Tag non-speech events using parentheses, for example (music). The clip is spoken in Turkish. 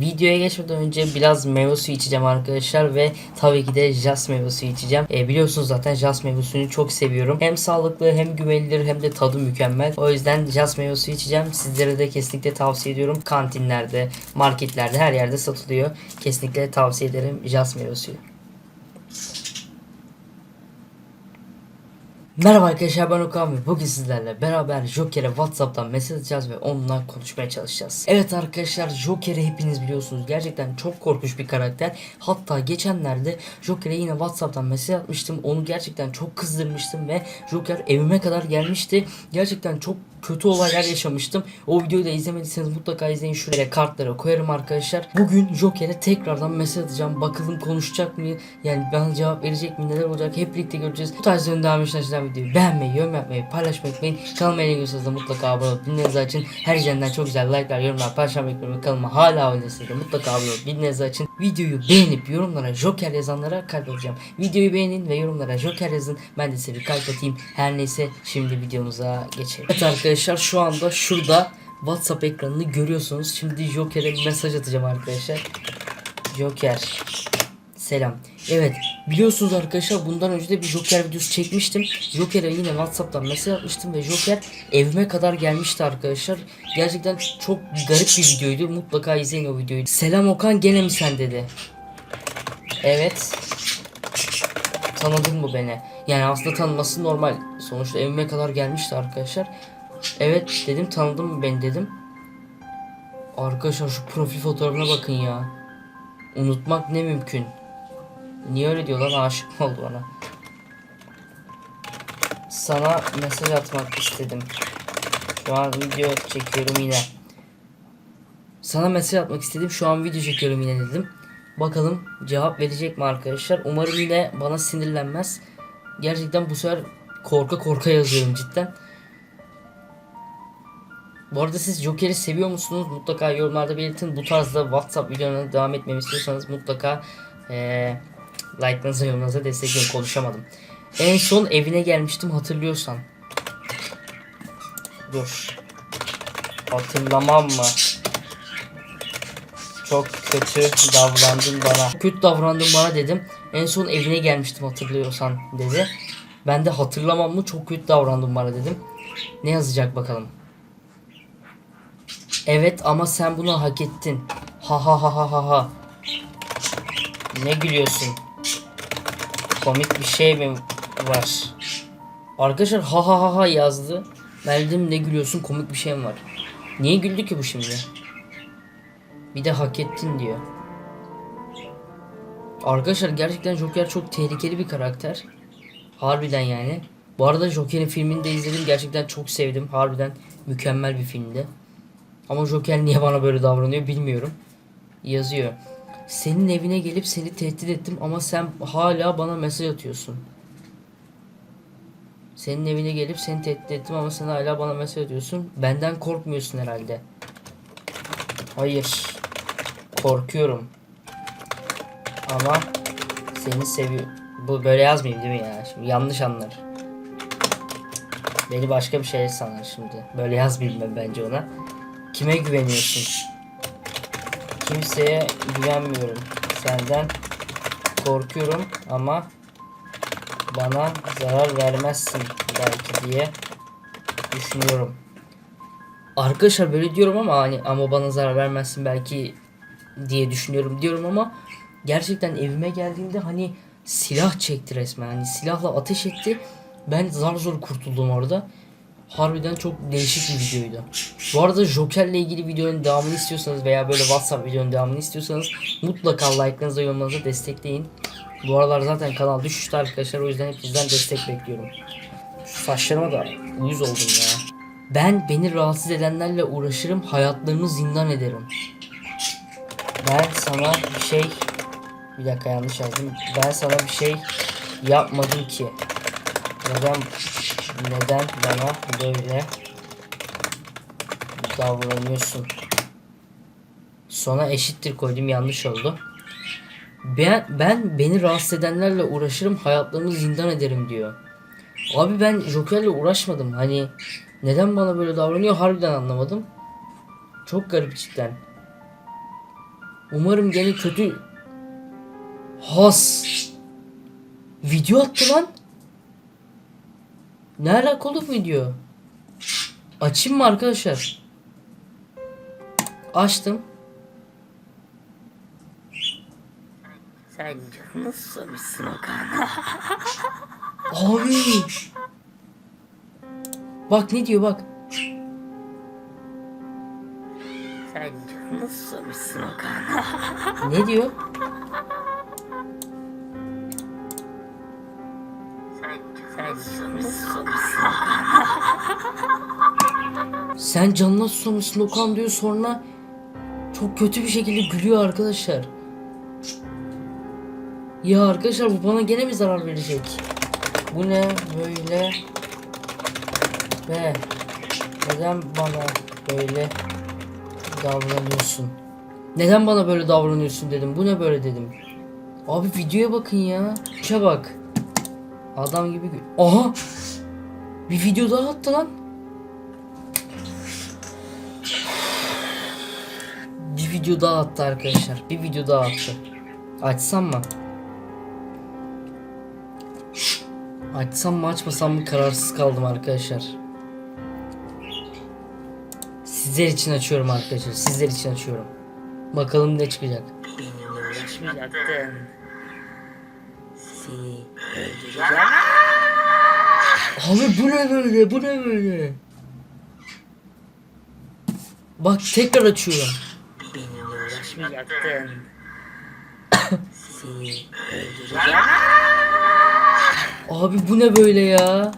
Videoya geçmeden önce biraz meyve suyu içeceğim arkadaşlar ve tabii ki de jas meyve suyu içeceğim. E, biliyorsunuz zaten jas meyve suyunu çok seviyorum. Hem sağlıklı hem güvenilir hem de tadı mükemmel. O yüzden jas meyve suyu içeceğim. Sizlere de kesinlikle tavsiye ediyorum. Kantinlerde, marketlerde her yerde satılıyor. Kesinlikle tavsiye ederim jas meyve suyu. Merhaba arkadaşlar ben Okan ve bugün sizlerle beraber Joker'e Whatsapp'tan mesaj atacağız ve onunla konuşmaya çalışacağız. Evet arkadaşlar Joker'i hepiniz biliyorsunuz. Gerçekten çok korkunç bir karakter. Hatta geçenlerde Joker'e yine Whatsapp'tan mesaj atmıştım. Onu gerçekten çok kızdırmıştım ve Joker evime kadar gelmişti. Gerçekten çok kötü olaylar yaşamıştım. O videoyu da izlemediyseniz mutlaka izleyin. Şuraya kartlara koyarım arkadaşlar. Bugün Joker'e tekrardan mesaj atacağım. Bakalım konuşacak mı? Yani bana cevap verecek mi? Neler olacak? Hep birlikte göreceğiz. Bu tarz açılan videoyu beğenmeyi, yorum yapmayı, paylaşmayı unutmayın. Kanalıma yeni görüyorsanız mutlaka abone olup bildiğiniz açın. Her izleyenden çok güzel like'lar, yorumlar, paylaşmayı unutmayın. Kanalıma hala abone de mutlaka abone olup bildiğiniz açın. Videoyu beğenip yorumlara Joker yazanlara kalp atacağım. Videoyu beğenin ve yorumlara Joker yazın. Ben de size bir kalp atayım. Her neyse şimdi videomuza geçelim. Evet arkadaşlar şu anda şurada WhatsApp ekranını görüyorsunuz. Şimdi Joker'e mesaj atacağım arkadaşlar. Joker. Selam. Evet biliyorsunuz arkadaşlar bundan önce de bir Joker videosu çekmiştim. Joker'e yine Whatsapp'tan mesaj atmıştım ve Joker evime kadar gelmişti arkadaşlar. Gerçekten çok garip bir videoydu. Mutlaka izleyin o videoyu. Selam Okan gene mi sen dedi. Evet. Tanıdın mı beni? Yani aslında tanıması normal. Sonuçta evime kadar gelmişti arkadaşlar. Evet dedim tanıdın mı beni dedim. Arkadaşlar şu profil fotoğrafına bakın ya. Unutmak ne mümkün. Niye öyle diyor lan aşık oldu bana? Sana mesaj atmak istedim. Şu an video çekiyorum yine. Sana mesaj atmak istedim. Şu an video çekiyorum yine dedim. Bakalım cevap verecek mi arkadaşlar? Umarım yine bana sinirlenmez. Gerçekten bu sefer korka korka yazıyorum cidden. Bu arada siz Joker'i seviyor musunuz? Mutlaka yorumlarda belirtin. Bu tarzda WhatsApp videolarına devam etmemi istiyorsanız mutlaka eee like'larınıza yorumlarınıza destekleyin. Konuşamadım. En son evine gelmiştim hatırlıyorsan. Dur. Hatırlamam mı? Çok kötü davrandın bana. Kötü davrandın bana dedim. En son evine gelmiştim hatırlıyorsan dedi. Ben de hatırlamam mı çok kötü davrandın bana dedim. Ne yazacak bakalım. Evet ama sen bunu hak ettin. Ha ha ha ha ha ha. Ne gülüyorsun? Komik bir şey mi var? Arkadaşlar ha ha ha ha yazdı. Ben ne gülüyorsun komik bir şey mi var? Niye güldü ki bu şimdi? Bir de hak ettin diyor. Arkadaşlar gerçekten Joker çok tehlikeli bir karakter. Harbiden yani. Bu arada Joker'in filmini de izledim. Gerçekten çok sevdim. Harbiden mükemmel bir filmdi. Ama Joker niye bana böyle davranıyor bilmiyorum. Yazıyor. Senin evine gelip seni tehdit ettim ama sen hala bana mesaj atıyorsun. Senin evine gelip seni tehdit ettim ama sen hala bana mesaj atıyorsun. Benden korkmuyorsun herhalde. Hayır. Korkuyorum. Ama seni seviyor. Bu böyle yazmayayım değil mi ya? Şimdi yanlış anlar. Beni başka bir şey sanar şimdi. Böyle yazmayayım ben bence ona. Kime güveniyorsun? Kimseye güvenmiyorum. Senden korkuyorum ama bana zarar vermezsin belki diye düşünüyorum. Arkadaşlar böyle diyorum ama hani ama bana zarar vermezsin belki diye düşünüyorum diyorum ama gerçekten evime geldiğimde hani silah çekti resmen. Hani silahla ateş etti. Ben zar zor kurtuldum orada. Harbiden çok değişik bir videoydu. Bu arada Joker'le ilgili videonun devamını istiyorsanız veya böyle WhatsApp videonun devamını istiyorsanız mutlaka like'larınızla yorumlarınızla destekleyin. Bu aralar zaten kanal düşüşte arkadaşlar o yüzden hepinizden destek bekliyorum. Şu saçlarıma da uyuz oldum ya. Ben beni rahatsız edenlerle uğraşırım, hayatlarını zindan ederim. Ben sana bir şey... Bir dakika yanlış yazdım. Ben sana bir şey yapmadım ki. Neden neden bana böyle davranıyorsun? Sona eşittir koydum yanlış oldu. Ben, ben beni rahatsız edenlerle uğraşırım hayatlarını zindan ederim diyor. Abi ben Joker'le uğraşmadım. Hani neden bana böyle davranıyor harbiden anlamadım. Çok garip cidden. Umarım gene kötü has video attı lan. Ne alakalı video? Açayım mı arkadaşlar? Açtım. Sen canını susamışsın Okan. (laughs) Abi. Bak ne diyor bak. Sen canını susamışsın Okan. Ne diyor? Sen, canına susamışsın Okan diyor sonra çok kötü bir şekilde gülüyor arkadaşlar. Ya arkadaşlar bu bana gene mi zarar verecek? Bu ne böyle? Ve neden bana böyle davranıyorsun? Neden bana böyle davranıyorsun dedim. Bu ne böyle dedim. Abi videoya bakın ya. İşe bak. Adam gibi gü- Aha! Bir video daha attı lan. Bir video daha attı arkadaşlar. Bir video daha attı. Açsam mı? Açsam mı açmasam mı kararsız kaldım arkadaşlar. Sizler için açıyorum arkadaşlar. Sizler için açıyorum. Bakalım ne çıkacak. Benimle uğraşmayacaktın. Seni öldüreceğim. Abi bu ne böyle? Bu ne böyle? Bak tekrar açıyorum. Benimle uğraşmayacaktın. Seni öldüreceğim. Abi bu ne böyle ya?